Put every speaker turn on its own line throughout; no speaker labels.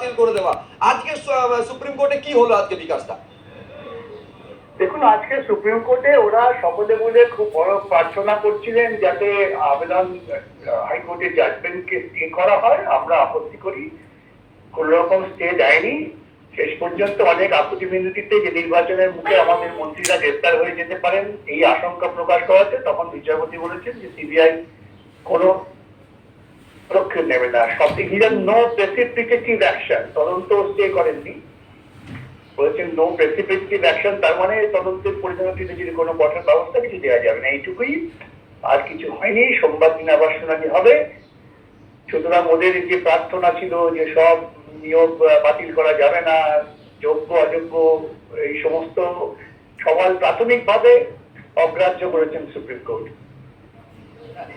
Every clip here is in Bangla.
বাতিল করে দেওয়া। আজকে সুপ্রিম কোর্টে কি হলো আজকে বিকাশটা?
দেখুন, আজকে সুপ্রিম কোর্টে ওরা সকলে বলে খুব বড় প্রার্থনা করছিলেন যাতে আবেদন হাইকোর্টের জাজমেন্টকে স্টে করা হয়। আমরা আপত্তি করি। কোন রকম স্টে দেয়নি। শেষ পর্যন্ত অনেক আপত্তি বিন্দুটিতে যে নির্বাচনের মুখে আমাদের মন্ত্রীরা গ্রেপ্তার হয়ে যেতে পারেন, এই আশঙ্কা প্রকাশ করাতে তখন বিচারপতি বলেছেন যে সিবিআই কোনো পদক্ষেপ নেবে না। সব হিলেন নো প্রেসিপিটেটিভ অ্যাকশন তদন্ত স্টে করেননি। বলেছেন নো প্রেসিপিটেটিভ অ্যাকশন তার মানে তদন্তের পরিচালনাটিতে যদি কোনো কঠোর ব্যবস্থা কিছু দেওয়া যাবে না, এইটুকুই। আর কিছু হয়নি, সোমবার দিন আবার শুনানি হবে। সুতরাং ওদের যে প্রার্থনা ছিল যে সব নিয়োগ বাতিল করা যাবে না, যোগ্য, অযোগ্য, এই সমস্ত সবাই প্রাথমিকভাবে অগ্রাহ্য করেছেন সুপ্রিম কোর্ট।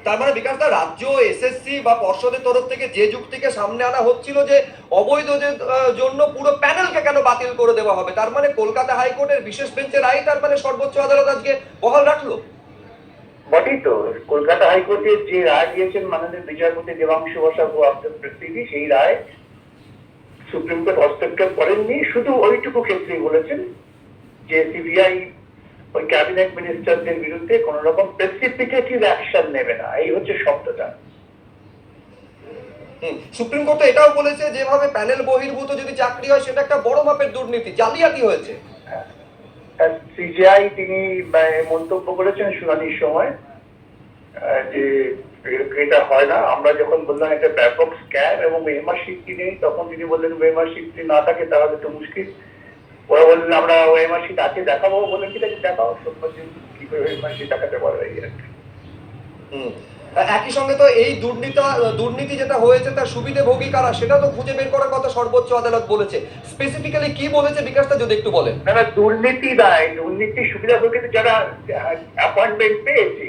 তার মানে বিকাশ দা, রাজ্য এসএসসি বা পর্ষদের তরফ থেকে যে যুক্তিকে সামনে আনা হচ্ছিল যে অবৈধদের জন্য পুরো প্যানেলকে কেন বাতিল করে দেওয়া হবে, তার মানে কলকাতা হাইকোর্টের বিশেষ বেঞ্চের রায় তার মানে সর্বোচ্চ আদালত আজকে বহাল রাখল।
বটেই তো, কলকাতা হাইকোর্টের যে রায় দিয়েছেন মাননীয় বিচারপতি দেবাংশু বসাক আব্দুল পৃথিবী সেই রায় সুপ্রিম কোর্ট হস্তক্ষেপ করেননি। শুধু ওইটুকু ক্ষেত্রেই বলেছেন যে সিবিআই ওই ক্যাবিনেট মিনিস্টারদের বিরুদ্ধে কোন রকম প্রেসিপিটেটিভ অ্যাকশন নেবে না। এই হচ্ছে শব্দটা।
সুপ্রিম কোর্ট এটাও বলেছে যেভাবে প্যানেল বহির্ভূত যদি চাকরি হয় সেটা একটা বড় মাপের দুর্নীতি। জালিয়াতি হয়েছে।
সিজিআই তিনি আহ, মন্তব্য করেছেন শুনানির সময় যে এটা হয় না। আমরা যখন বললাম এটা ব্যাপক স্ক্যাম এবং মেহমার শিটটি নেই তখন তিনি বললেন মেহমার শিটটি না থাকে তাহলে তো মুশকিল। ওরা বললেন আমরা ওএমআর শিট আছে দেখাবো বলে ঠিক আছে দেখাও দিন কি করে ওএমআর শিট দেখাতে পারবে এই আর কি।
হুম। একই সঙ্গে তো এই দুর্নীতি দুর্নীতি যেটা হয়েছে তার সুবিধেভোগী কারা সেটা তো খুঁজে বের করার কথা সর্বোচ্চ আদালত বলেছে স্পেসিফিক্যালি কি বলেছে বিকাশটা যদি একটু বলেন
না না দুর্নীতি নয় দুর্নীতি সুবিধা কিন্তু যারা অ্যাপয়েন্টমেন্ট পেয়েছে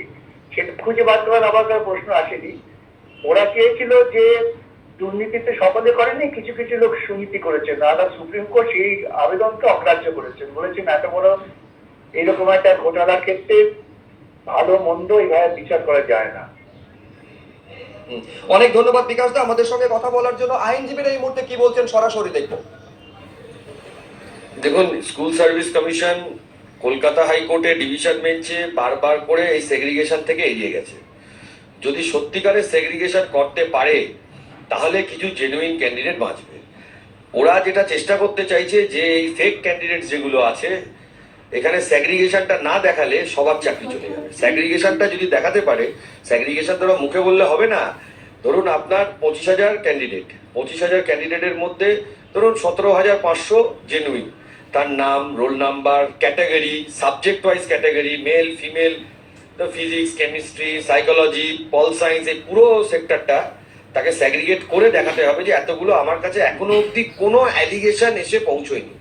সেটা খুঁজে বার করার আবার কোনো প্রশ্ন আসেনি ওরা চেয়েছিল যে দুর্নীতিতে সকলে করেনি কিছু কিছু লোক সুনীতি করেছেন। আদা সুপ্রিম কোর্ট সেই আবেদনকে অগ্রাহ্য করেছেন। বলেছেন এত বড় এইরকম একটা ঘোটালার ক্ষেত্রে ভালো মন্দ এইভাবে বিচার করা যায় না।
অনেক ধন্যবাদ বিকাশ দা আমাদের সঙ্গে কথা বলার জন্য। আইনজীবীরা এই মুহূর্তে কি বলছেন সরাসরি দেখব।
দেখুন স্কুল সার্ভিস কমিশন কলকাতা হাইকোর্টে ডিভিশন বেঞ্চে বারবার করে এই সেগ্রিগেশন থেকে এড়িয়ে গেছে। যদি সত্যিকারের সেগ্রিগেশন করতে পারে তাহলে কিছু জেনুইন ক্যান্ডিডেট বাঁচবে। ওরা যেটা চেষ্টা করতে চাইছে যে এই ফেক ক্যান্ডিডেট যেগুলো আছে, এখানে স্যাগ্রিগেশনটা না দেখালে সবার চাকরি চলে যাবে। স্যাগ্রিগেশনটা যদি দেখাতে পারে স্যাগ্রিগেশন ওরা মুখে বললে হবে না। ধরুন আপনার পঁচিশ হাজার ক্যান্ডিডেট পঁচিশ হাজার ক্যান্ডিডেটের মধ্যে ধরুন সতেরো হাজার পাঁচশো জেনুইন তার নাম roll number category subject wise category male female physics chemistry psychology pol science এই পুরো সেক্টরটা তাকে স্যাগ্রিগেট করে দেখাতে হবে যে এতগুলো আমার কাছে এখনও অবধি কোনো অ্যালিগেশন এসে পৌঁছয়নি।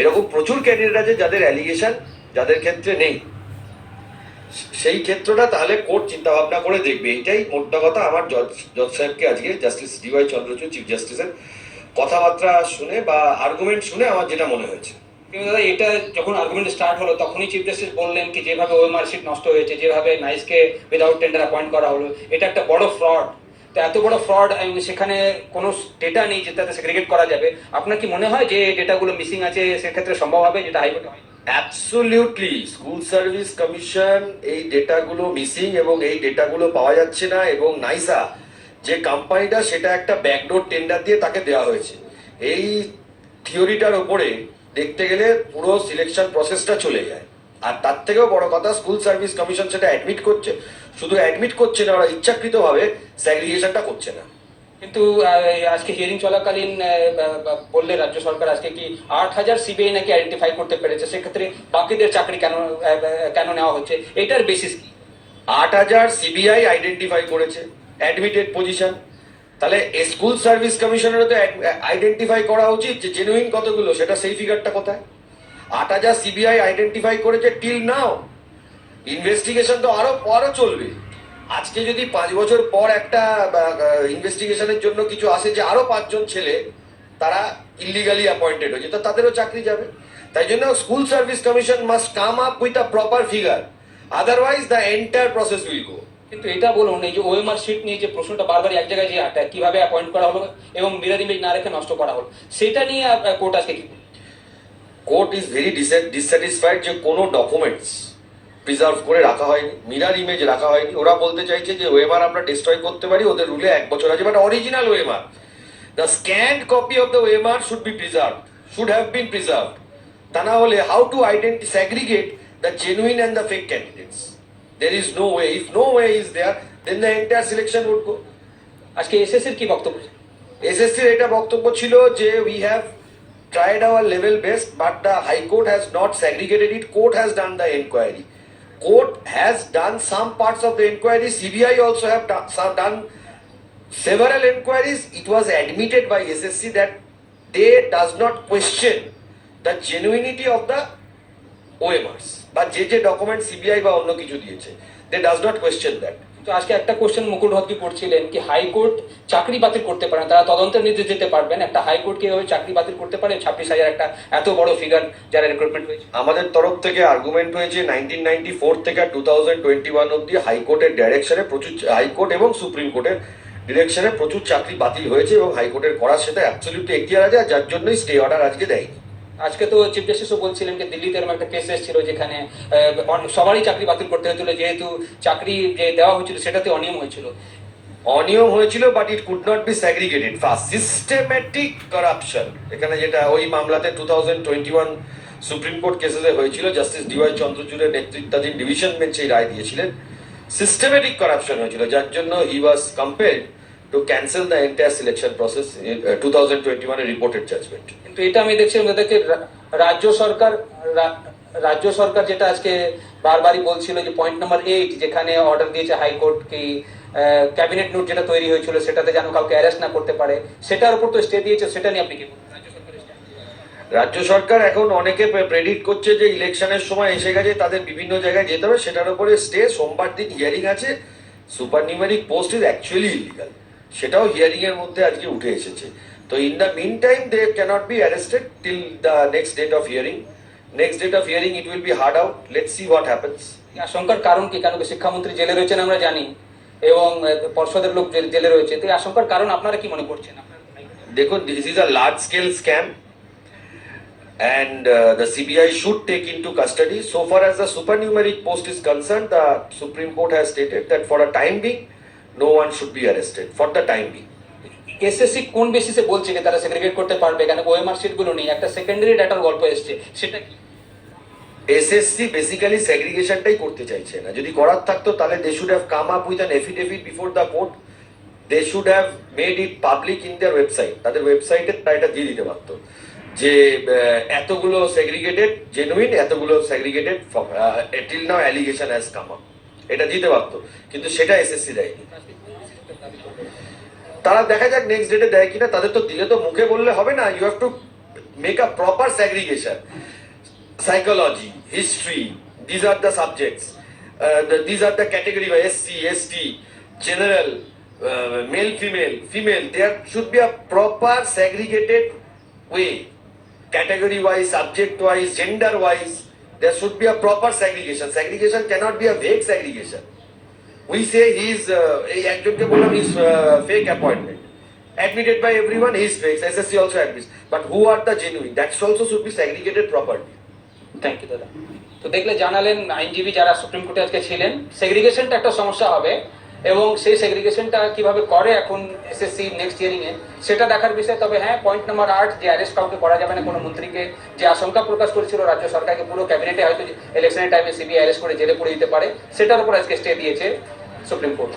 এরকম প্রচুর ক্যান্ডিডেট আছে যাদের অ্যালিগেশন যাদের ক্ষেত্রে নেই। সেই ক্ষেত্রটা তাহলে কোর্ট চিন্তা ভাবনা করে দেখবে। এইটাই মোদ্দা কথা আমার জজ জজ সাহেবকে আজকে জাস্টিস ডিওয়াই চন্দ্রচূড় চিফ জাস্টিসের কথাবার্তা শুনে বা আর্গুমেন্ট শুনে আমার যেটা মনে হয়েছে।
কিন্তু দাদা, এটা যখন আর্গুমেন্ট স্টার্ট হলো, তখনই চিফ জাস্টিস বললেন কি, যেভাবে ওএমআর শিট নষ্ট হয়েছে, যেভাবে নাইসকে উইদাউট টেন্ডার অ্যাপয়েন্ট করা হলো, এটা একটা বড় ফ্রড এত বড় ফ্রড সেখানে কোনো ডেটা নেই যেটাতে সেগ্রিগেট করা যাবে। আপনার কি মনে হয় যে ডেটাগুলো মিসিং আছে, সেক্ষেত্রে সম্ভব হবে যেটা হাইকোর্টে হয়?
অ্যাবসোলিউটলি স্কুল সার্ভিস কমিশন এই ডেটাগুলো মিসিং এবং এই ডেটাগুলো পাওয়া যাচ্ছে না এবং নাইসা, যে কোম্পানিটা সেটা একটা ব্যাকডোর টেন্ডার দিয়ে তাকে দেওয়া হয়েছে। এই থিওরিটার ওপরে দেখতে গেলে পুরো সিলেকশন প্রসেসটা চলে যায়। আর তার থেকেও বড় কথা স্কুল সার্ভিস কমিশন সেটা অ্যাডমিট করছে। শুধু অ্যাডমিট করছে না ওরা ইচ্ছাকৃতভাবে স্যাগ্রিগেশনটা করছে না।
কিন্তু আজকে হিয়ারিং চলাকালীন বললে রাজ্য সরকার আজকে কি আট হাজার সিবিআই নাকি আইডেন্টিফাই করতে পেরেছে? সেক্ষেত্রে বাকিদের চাকরি কেন কেন নেওয়া হচ্ছে? এটার বেসিস কি?
আট হাজার সিবিআই আইডেন্টিফাই করেছে অ্যাডমিটেড পজিশন তাহলে স্কুল সার্ভিস কমিশনের তো আইডেন্টিফাই করা উচিত যে জেনুইন কতগুলো সেটা সেই ফিগারটা কোথায়? আট হাজার সিবিআই আইডেন্টিফাই করেছে টিল নাও ইনভেস্টিগেশন তো আরও আরও চলবে। আজকে যদি পাঁচ বছর পর একটা ইনভেস্টিগেশনের জন্য কিছু আসে যে আরও পাঁচজন ছেলে তারা ইলিগালি অ্যাপয়েন্টেড হয়েছে তো তাদেরও চাকরি যাবে। তাই জন্য school service commission must come up with a proper figure otherwise the entire process will go
কিন্তু এটা বলুন এই যে ওএমআর শিট নিয়ে যে প্রশ্নটা বারবার এক জায়গায় যে কীভাবে অ্যাপয়েন্ট করা হলো এবং মিরার ইমেজ না রেখে নষ্ট করা হলো সেটা নিয়ে কোর্ট আজকে কি
কোর্ট ইজ ভেরি ডিসস্যাটিসফাইড যে কোনো ডকুমেন্টস প্রিজার্ভ করে রাখা হয়নি মিরার ইমেজ রাখা হয়নি। ওরা বলতে চাইছে যে ওয়েমার আমরা ডিস্ট্রয় করতে পারি ওদের রুলে এক বছর আছে but original OMR the scanned copy of the OMR should be preserve should have been preserve তা না হলে how to identify segregate the genuine and the fake candidates there is no way if no way is there then the entire selection would go
আজকে এসএসসির কি বক্তব্য
এসএসসির এটা বক্তব্য ছিল যে we have tried our level best but the high court has not segregated it court has done the inquiry. Court has done some parts of the inquiry cbi also have done, several inquiries it was admitted by ssc that they does not question the genuinity of the OMRs বা যে যে ডকুমেন্ট সিবিআই বা অন্য কিছু দিয়েছে দে ডাজ নট কোয়েশ্চেন
তো আজকে একটা কোশ্চেন মুকুল হকি করছিলেন কি হাইকোর্ট চাকরি বাতিল করতে পারেন তারা তদন্তের নির্দেশ দিতে পারবেন। একটা হাইকোর্ট কীভাবে চাকরি বাতিল করতে পারে? ছাব্বিশ হাজার একটা এত বড় ফিগার যারা রিক্রুটমেন্ট হয়েছে।
আমাদের তরফ থেকে আর্গুমেন্ট হয়েছে নাইনটিন নাইনটি ফোর থেকে টু থাউজেন্ড টোয়েন্টি ওয়ান অব্দি হাইকোর্টের ডাইরেকশনে প্রচুর হাইকোর্ট এবং সুপ্রিম কোর্টের ডিরেকশনে প্রচুর চাকরি বাতিল হয়েছে এবং হাইকোর্টের করার সেটা অ্যাবসলিউটলি এখতিয়ার আছে যার জন্যই স্টে অর্ডার আজকে দেয়নি।
আজকে তো চিফ জাস্টিসও বলছিলেন যে দিল্লিতে এরকম একটা কেস এসেছিল যেখানে সবারই চাকরি বাতিল করতে হয়েছিল, যেহেতু চাকরি যে দেওয়া হয়েছিল সেটাতে অনিয়ম হয়েছিল।
অনিয়ম হয়েছিল but it could not be segregated first systematic corruption এখানে যেটা ওই মামলাতে two thousand twenty one supreme court কেসে হয়েছিল জাস্টিস ডিওয়াই চন্দ্রচূড়ের নেতৃত্বাধীন ডিভিশন বেঞ্চ এই রায় দিয়েছিলেন। সিস্টেম্যাটিক করাপশন হয়েছিল, যার জন্য he was compelled to cancel the entire selection process two thousand twenty ওয়ানের রিপোর্টেড জাজমেন্ট
কিন্তু এটা আমি দেখছিলাম যাদেরকে রা- রাজ্য সরকার রাজ্য সরকার যেটা আজকে বারবারই বলছিল যে পয়েন্ট নাম্বার এইট যেখানে অর্ডার দিয়েছে হাইকোর্ট কি ক্যাবিনেট নোট যেটা তৈরি হয়েছিল সেটাতে যেন কাউকে অ্যারেস্ট না করতে পারে সেটার উপর তো স্টে দিয়েছে সেটা নিয়ে আপনি কি রাজ্য
সরকার এখন অনেকে প্রেডিক্ট করছে যে ইলেকশনের সময় এসে গেছে তাদের বিভিন্ন জায়গায় যেতে হবে সেটার উপরে স্টে সোমবার দিন হিয়ারিং আছে super numeric post is actually illegal সেটাও হিয়ারিং এর মধ্যে আজকে উঠে এসেছে। তো in the mean time they can't be arrested till the next date of hearing next date of hearing it will be heard out let's see what happens
আশঙ্কার কারণ কি? কেন কি শিক্ষামন্ত্রী জেলে রয়েছেন আমরা জানি এবং পর্ষদের লোক জেল- রয়েছে। তো আশঙ্কার কারণ আপনারা কি মনে করছেন?
দেখুন this is a large scale scam and uh, the CBI should take into custody. So far as the supernumeric post is concerned, the Supreme Court has stated that for a time being, no one should be arrested for the time being.
SSC কোন বেসিসে বলছে যে তারা সেগ্রিগেট করতে পারবে? কেন ওএমআর শিটগুলো নেই। একটা সেকেন্ডারি ডাটার গল্প এসছে। সেটা কি?
এসএসসি বেসিক্যালি সেগ্রিগেশনটাই করতে চাইছে না। যদি করার থাকতো তাহলে they should have come up with an affidavit before the court they should have made it public in their website তাদের ওয়েবসাইটে তারা এটা দিয়ে দিতে পারতো। যে এতগুলো সেগ্রিগেটেড জেনুইন এতগুলো segregated till now allegation has come up এটা দিতে পারত, কিন্তু সেটা এসএসসি দেয়নি। তারা দেখা যাক নেক্সট ডেটে দেয় কিনা, তাদের তো দিলে তো মুখে বললে হবে না you have to make up proper segregation psychology history these are the subjects these are the category বা SC ST general male female female there should be a proper segregated way category wise subject wise gender wise There should be a proper segregation. Segregation cannot be a vague segregation. We say he is, uh, এই একজনকে বললাম he is uh, fake appointment. Admitted by everyone, he is fake. SSC also admits. But who are the genuine? That also should be segregated properly.
Thank you দাদা তো দেখলে জানালেন আইনজীবী যারা সুপ্রিম কোর্টে আজকে ছিলেন সেগ্রিগেশনটা একটা সমস্যা হবে এবং সেই সেগ্রিগেশনটা কীভাবে করে এখন এসএসসি নেক্সট ইয়ারিং এ, সেটা দেখার বিষয়। তবে হ্যাঁ পয়েন্ট নাম্বার আট, যে অ্যারেস্ট কাউকে করা যাবে না, কোনো মন্ত্রীকে যে আশঙ্কা প্রকাশ করেছিল রাজ্য সরকারকে, পুরো ক্যাবিনেটে হয়তো ইলেকশনের টাইমে সিবিআই অ্যারেস্ট করে জেলে পড়ে দিতে পারে, সেটার উপর আজকে স্টে দিয়েছে সুপ্রিম কোর্ট